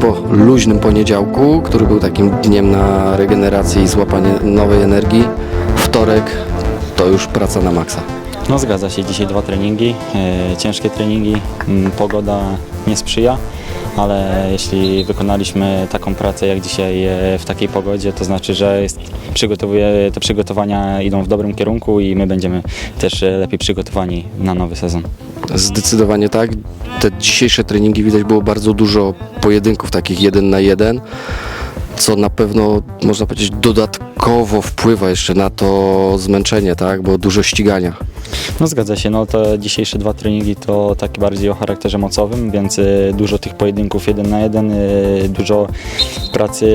po luźnym poniedziałku, który był takim dniem na regenerację i złapanie nowej energii, wtorek to już praca na maksa. No zgadza się, dzisiaj dwa treningi, e, ciężkie treningi, pogoda nie sprzyja, ale jeśli wykonaliśmy taką pracę jak dzisiaj e, w takiej pogodzie, to znaczy, że jest, te przygotowania idą w dobrym kierunku i my będziemy też e, lepiej przygotowani na nowy sezon. Zdecydowanie tak. Te dzisiejsze treningi widać było bardzo dużo pojedynków takich jeden na jeden, co na pewno można powiedzieć dodatkowo wpływa jeszcze na to zmęczenie, tak? Bo dużo ścigania. No zgadza się, no te dzisiejsze dwa treningi to takie bardziej o charakterze mocowym, więc e, dużo tych pojedynków jeden na jeden, e, dużo pracy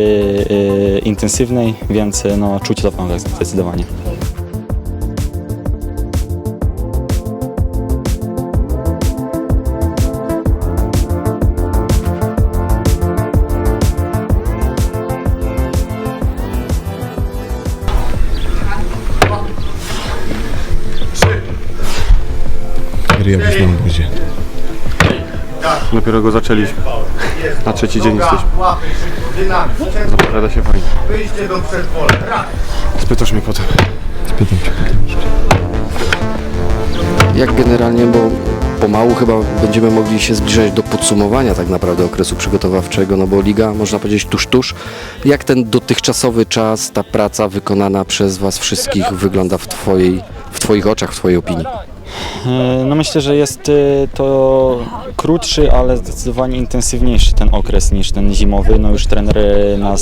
e, intensywnej, więc no czuć to w zdecydowanie. Ryjabis na obozie. Dopiero go zaczęliśmy. Na trzeci dzień jesteśmy. Zapowiada się fajnie. Wyjście do przedpola. Spytasz mnie potem. Spytam cię potem jeszcze. Jak generalnie, bo pomału chyba będziemy mogli się zbliżać do podsumowania tak naprawdę okresu przygotowawczego, no bo liga można powiedzieć tuż tuż. Jak ten dotychczasowy czas, ta praca wykonana przez Was wszystkich wygląda w, twojej, w Twoich oczach, w Twojej opinii? E, No myślę, że jest e, to krótszy, ale zdecydowanie intensywniejszy ten okres niż ten zimowy. No już trener e, nas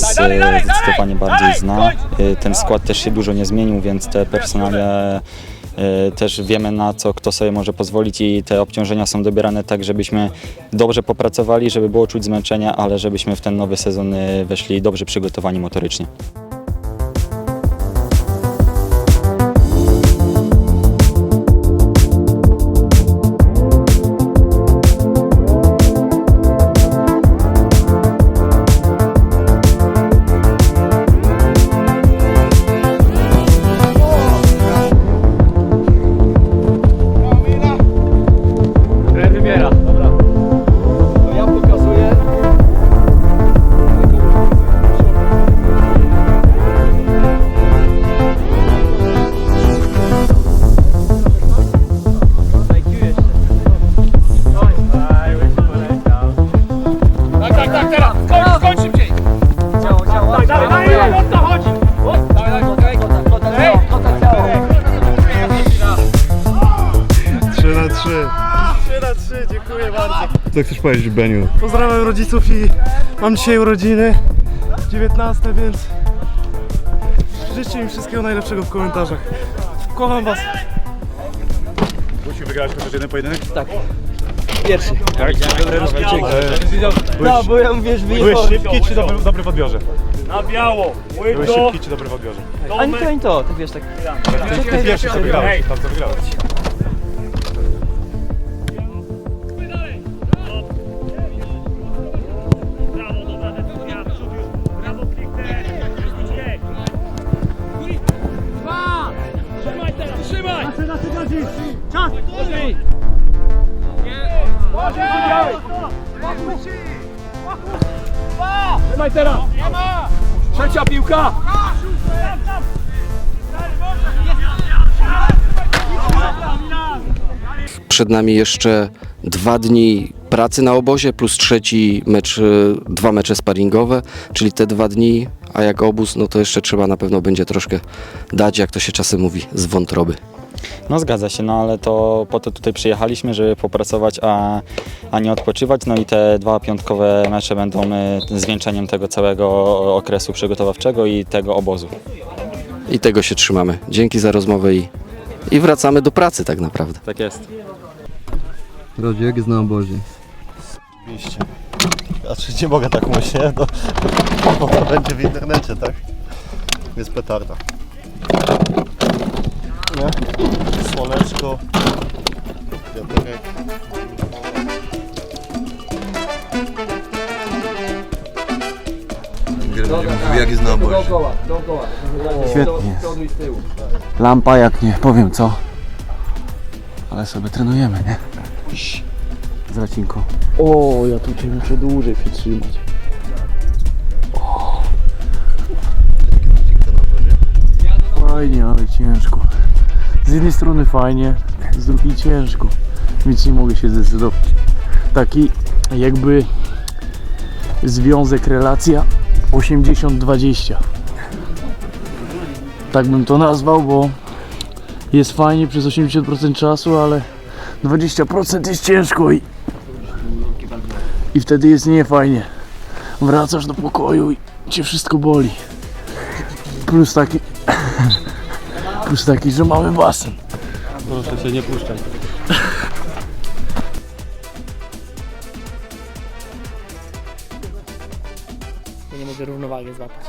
zdecydowanie bardziej zna. Ten skład też się dużo nie zmienił, więc te personalia e, też wiemy na co kto sobie może pozwolić i te obciążenia są dobierane tak, żebyśmy dobrze popracowali, żeby było czuć zmęczenia, ale żebyśmy w ten nowy sezon weszli dobrze przygotowani motorycznie. 3 na 3. 3 na 3, dziękuję bardzo. Co chcesz powiedzieć, Beniu? Pozdrawiam rodziców i mam dzisiaj urodziny. 19, więc życzę im wszystkiego najlepszego w komentarzach. Kocham was. Musi wygrać chociaż jeden pojedynek? No, bo ja mówię, że Byłeś szybki czy dobry, dobry w odbiorze? Na biało! Byłeś szybki czy dobry w odbiorze? Ani to, ani to, tak wiesz, tak. Ty pierwszy co wygrałeś, tam co wygrałeś. Trzecia piłka! Przed nami jeszcze dwa dni pracy na obozie, plus trzeci mecz, y, dwa mecze sparingowe, czyli te dwa dni, a jak obóz, no to jeszcze trzeba na pewno będzie troszkę dać, jak to się czasem mówi, z wątroby. No zgadza się, no ale to po to tutaj przyjechaliśmy, żeby popracować, a, a nie odpoczywać. No i te dwa piątkowe mecze będą e, zwieńczeniem tego całego okresu przygotowawczego i tego obozu. I tego się trzymamy. Dzięki za rozmowę i, i wracamy do pracy tak naprawdę. Tak jest. Rodzi, jak jest na obozie? Oczywiście. Znaczy nie mogę tak mówić, nie? To, bo to będzie w internecie, tak? Jest petarda nie? Słoneczko. Wiaterek. Mówił, jak jest na. Dookoła, dookoła. Świetnie. Lampa jak nie, powiem co. Ale sobie trenujemy, nie? Z racinką. O, ja tu cię muszę dłużej przytrzymać. Fajnie, ale ciężko. Z jednej strony fajnie, z drugiej ciężko. Więc nie mogę się zdecydować. Taki jakby związek, relacja 80-20. Tak bym to nazwał, bo jest fajnie przez 80% czasu, ale 20% jest ciężko i, i wtedy jest niefajnie. Wracasz do pokoju i cię wszystko boli. Plus taki, plus taki, że mamy basen. Proszę się nie puszczać. Ja nie mogę równowagę złapać.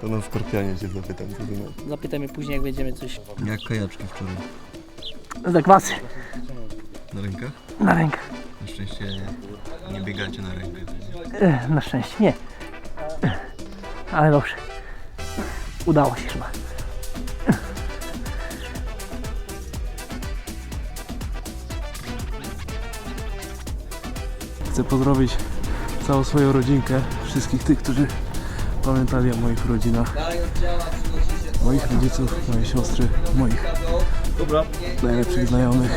To na Skorpianie cię zapytam, co masz. Zapytaj mnie później, jak będziemy coś... Jak kajaczki wczoraj. Zakwasy Na rękach? na rękę. Na szczęście nie biegacie na rękę. E, Na szczęście nie. E, Ale dobrze. Udało się chyba. Chcę pozdrowić całą swoją rodzinkę, wszystkich tych, którzy pamiętali o moich rodzinach, moich rodziców, mojej siostry, moich najlepszych znajomych.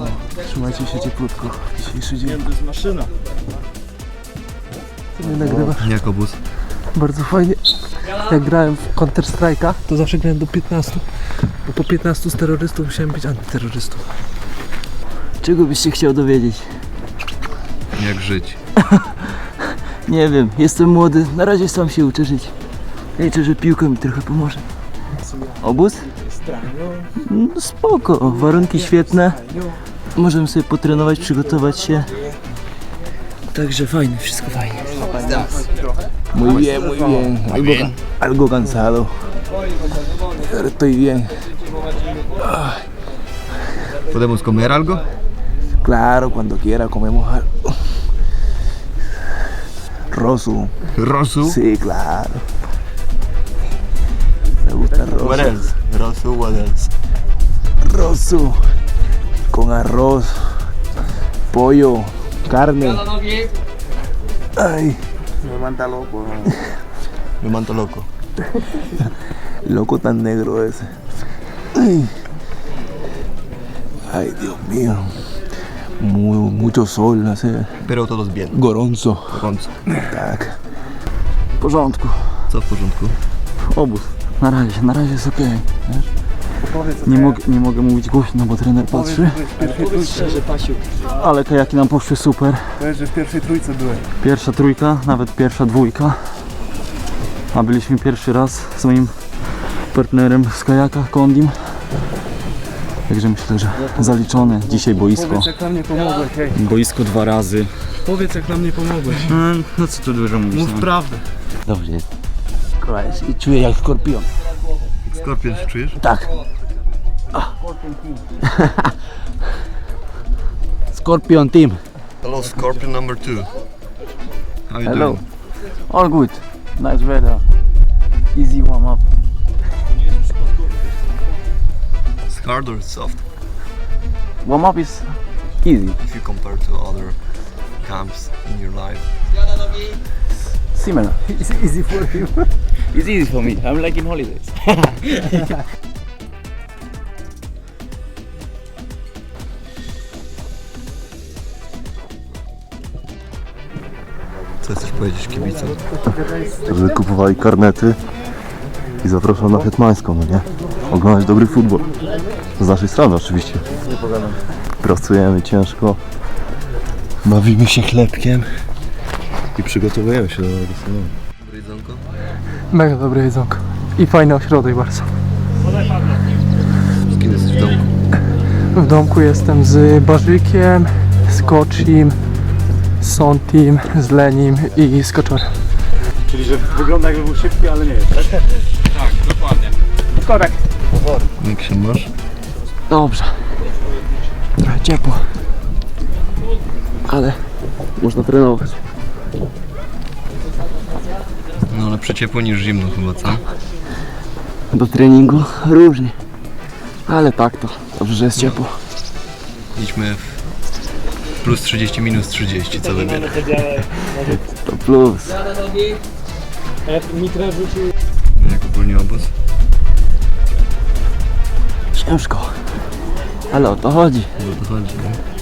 No, trzymajcie się cieplutko dzisiejszy dzień. To jest maszyna. Co mnie nagrywasz? Jak obóz? Bardzo fajnie. Jak grałem w Counter Strike'a, to zawsze grałem do 15. Bo po 15 z terrorystów musiałem być antyterrorystą. Czego byś się chciał dowiedzieć? Jak żyć? Nie wiem, jestem młody, na razie sam się uczę żyć. Liczę, że piłka mi trochę pomoże. Obóz? No spoko, warunki świetne. Możemy sobie potrenować, przygotować się. Także fajnie, wszystko fajnie. Muy bien, muy bien. Algo, algo cansado. Pero estoy bien. Podemos comer algo? Claro, cuando quiera comemos algo. Rosu. Rosu? Sí, claro. Me gusta rosu. else? Rosu, what else? Rosu. Con arroz, pollo, carne. Ay, me manda loco. Me manto loco. Loco tan negro ese. Ay, Ay, Dios mío. Mu- mucho sol, hace Pero todos bien. goronzo. Gorąco. Tak. W porządku. Co w porządku? Obóz. Na razie, na razie jest okej. wiesz? nie, mogę, nie mogę mówić głośno, bo trener patrzy. Szczerze, Pasiu. Ale kajaki nam poszły super. Powiedz, że w pierwszej trójce byłem. Pierwsza trójka, nawet pierwsza dwójka. A byliśmy pierwszy raz z moim partnerem z kajaka, Kondim. Także myślę, że zaliczone. Dzisiaj boisko. jak nam nie pomogłeś, hej. Boisko dwa razy. Powiedz jak nam nie pomogłeś. No, no co tu dużo mówić. Mów no. prawdę. Dobrze jest. Christ, I czuję jak skorpion. Skorpion się czujesz? Tak. Scorpion team. Hello, Scorpion number two. How you Hello. doing? All good. Nice weather. Easy warm up. Hard or soft Warm up is easy. if you compare to other camps in your life? Similar. It's easy for me. I'm like in holidays. Co chcesz powiedzieć kibicom? Że kupowali karnety i zapraszam na Hetmańską, no nie? Oglądać dobry futbol. Z naszej strony oczywiście. Pracujemy ciężko. Bawimy się chlebkiem. I przygotowujemy się do sezonu. Dobre jedzonko? Mega dobre jedzonko. I fajny ośrodek bardzo. Z kim jesteś w domku? W domku jestem z Barzykiem, z Koczim, z Sontim, z Lenim i z Kaczorem. Czyli, że wygląda jakby był szybki, ale nie jest. Jak się masz? Dobrze. Trochę ciepło. Ale można trenować. No ale przeciepło niż zimno chyba, co? Do treningu różnie. Ale tak to. Dobrze, że jest ciepło. Idźmy w plus 30 minus 30, co wybiera? To plus. Jak ogólnie obóz? Ciężko. Ale o to chodzi. O to chodzi, nie?